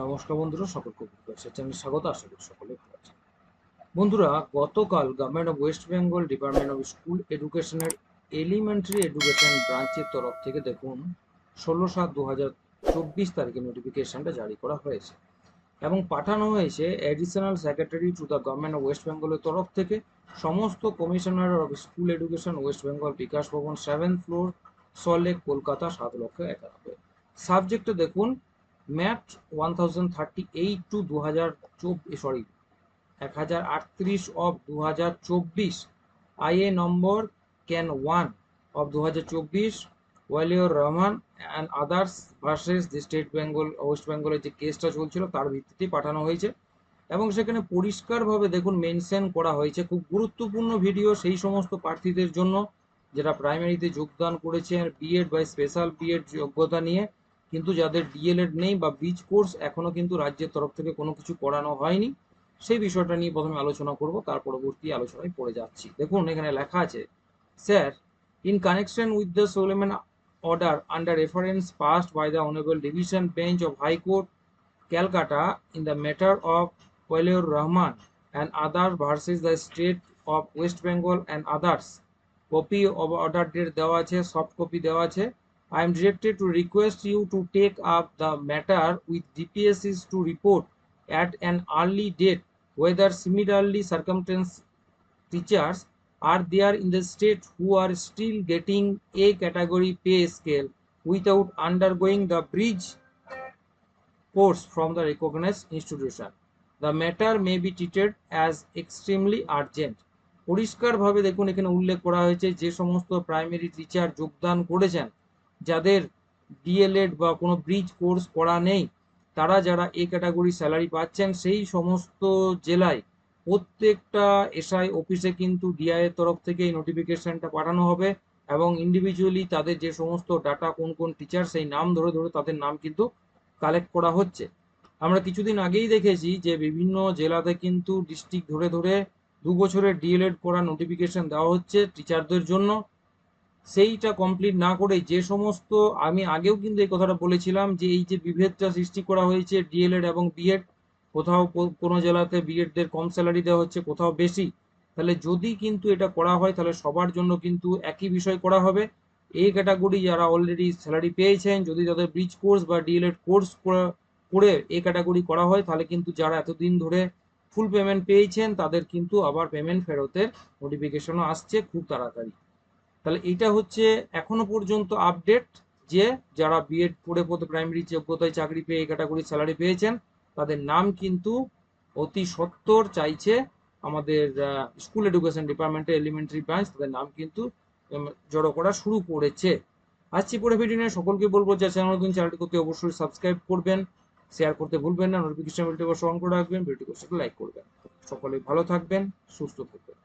নমস্কার বন্ধুরা, সকলকে চ্যানেলে স্বাগত, আশা করি সকলে ভালো আছে বন্ধুরা, গতকাল government of West Bengal department of school এডুকেশনের এলিমেন্টারি এডুকেশন ব্রাঞ্চের তরফ থেকে দেখুন, ষোলো সাত দু হাজার চব্বিশ তারিখে নোটিফিকেশনটা জারি করা হয়েছে এবং পাঠানো হয়েছে additional secretary to the government of West বেঙ্গলের তরফ থেকে। সমস্ত commissioner of school education West Bengal Bikash Bhavan seven floor Salt Lake Kolkata, সাত লক্ষ একানব্বই। সাবজেক্টে দেখুন math one thousand thirty eight two দু হাজার চব্বিশ সরি এক হাজার আটত্রিশ অফ দু হাজার চব্বিশ IA number can one of দু হাজার চব্বিশ Waliur Rahman and others versus the state Bengal West বেঙ্গলের যে কেসটা চলছিল, তার ভিত্তিতে পাঠানো হয়েছে। এবং সেখানে পরিষ্কারভাবে দেখুন মেনশন করা হয়েছে, খুব গুরুত্বপূর্ণ ভিডিও সেই সমস্ত প্রার্থীদের জন্য যারা প্রাইমারিতে যোগদান করেছে বিএড বা স্পেশাল বিএড যোগ্যতা নিয়ে। কিন্তু যাদের ডিএলএড নেই বা ব্রিজ কোর্স এখনও কিন্তু রাজ্যের তরফ থেকে কোনো কিছু করানো হয়নি, সেই বিষয়টা নিয়ে প্রথমে আলোচনা করব, তার পরবর্তী আলোচনায় পড়ে যাচ্ছি। দেখুন, এখানে লেখা আছে sir in connection with the Soleman order under reference passed by the honourable division bench of high court Calcutta in the matter of Waliur Rahman and others versus the state of West Bengal and others copy order date দেওয়া আছে soft copy দেওয়া আছে I am directed to request you to take up the matter with DPSCs to report at an early date whether similarly circumstanced teachers are there in the state who are still getting A category pay scale without undergoing the bridge course from the recognized institution. The matter may be treated as extremely urgent. পরিষ্কারভাবে দেখুন এখানে উল্লেখ করা হয়েছে যে সমস্ত primary teacher যোগদান করেছেন যাদের ডিএলএড বা কোনো ব্রিজ কোর্স করা নেই, তারা যারা এ ক্যাটাগরি স্যালারি পাচ্ছেন, সেই সমস্ত জেলায় প্রত্যেকটা এসআই অফিসে কিন্তু ডিআই এর তরফ থেকে এই নোটিফিকেশনটা পাঠানো হবে এবং ইন্ডিভিজুয়ালি তাদের যে সমস্ত ডাটা কোন কোন টিচার সেই নাম ধরে ধরে তাদের নাম কিন্তু কালেক্ট করা হচ্ছে। আমরা কিছুদিন আগেই দেখেছি যে বিভিন্ন জেলাতে কিন্তু ডিস্ট্রিক্ট ধরে ধরে দু বছরের ডিএলএড করা নোটিফিকেশন দেওয়া হচ্ছে টিচারদের জন্য। সেইটা কমপ্লিট না করে যে সমস্ত আমি আগেও কিন্তু এই কথাটা বলেছিলাম যে এই যে বিভেদটা সৃষ্টি করা হয়েছে ডিএলএড এবং বিএড কোথাও কোনো জেলাতে বিএডদের কম স্যালারি দেওয়া হচ্ছে, কোথাও বেশি, তাহলে যদি কিন্তু এটা করা হয়, তাহলে সবার জন্য কিন্তু একই বিষয় করা হবে। এই ক্যাটাগরি যারা অলরেডি স্যালারি পেয়েছেন, যদি তাদের ব্রিজ কোর্স বা ডিএলএড কোর্স করে এই ক্যাটাগরি করা হয়, তাহলে কিন্তু যারা এতদিন ধরে ফুল পেমেন্ট পেয়েছেন, তাদের কিন্তু আবার পেমেন্ট ফেরতের নোটিফিকেশনও আসছে খুব তাড়াতাড়ি। তাহলে এইটা হচ্ছে এখনও পর্যন্ত আপডেট যে যারা বিএড পড়ে পড়তে প্রাইমারি যোগ্যতায় চাকরি পেয়ে এই ক্যাটাগরির স্যালারি পেয়েছেন, তাদের নাম কিন্তু অতি সত্তর চাইছে আমাদের স্কুল এডুকেশন ডিপার্টমেন্টের এলিমেন্টারি ব্রাঞ্চ তাদের নাম কিন্তু জড়ো করা শুরু করেছে। আসছি পরে ভিডিও নিয়ে, সকলকে বলব যে চ্যানেল নতুন চ্যানেলটি করতে অবশ্যই সাবস্ক্রাইব করবেন শেয়ার করতে ভুলবেন না নোটিফিকেশন বেলটি অবশ্যই অন করে রাখবেন ভিডিওটি লাইক করবেন। সকলে ভালো থাকবেন, সুস্থ থাকবেন।